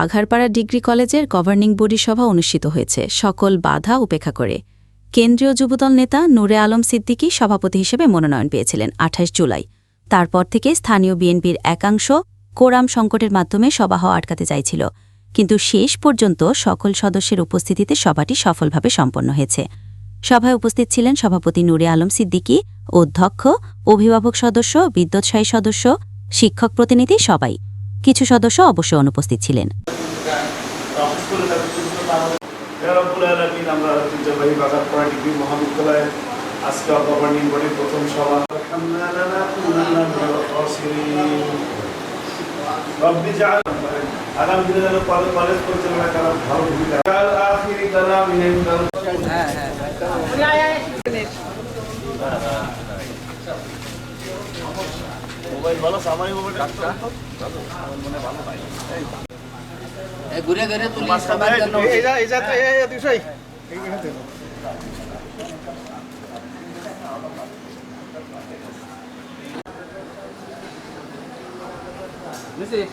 Bagharpara degree কলেজের governing body সভা অনুষ্ঠিত হয়েছে। সকল বাধা উপেক্ষা করে কেন্দ্রীয় যুবদল নেতা নূরে আলম সিদ্দিকী সভাপতি হিসেবে মনোনয়ন পেয়েছিলেন আঠাশ জুলাই। তারপর থেকে স্থানীয় বিএনপির একাংশ কোরাম সংকটের মাধ্যমে সভা হওয়া আটকাতে চাইছিল। কিন্তু শেষ পর্যন্ত সকল সদস্যের উপস্থিতিতে সভাটি সফলভাবে সম্পন্ন হয়েছে। সভায় উপস্থিত ছিলেন সভাপতি নূরে আলম সিদ্দিকী, অধ্যক্ষ, অভিভাবক সদস্য বিদ্যুৎসাহী সদস্য, শিক্ষক প্রতিনিধি সবাই। কিছু সদস্য অবশ্য অনুপস্থিত ছিলেন। আগামী দিনে কলেজ পরিচালনা করার মোবাইল ভালো সামাই মোবাইল ঘুরে ঘুরে তুলি সবার জন্য। এই যা এই যা এই দিশাই বুঝছিস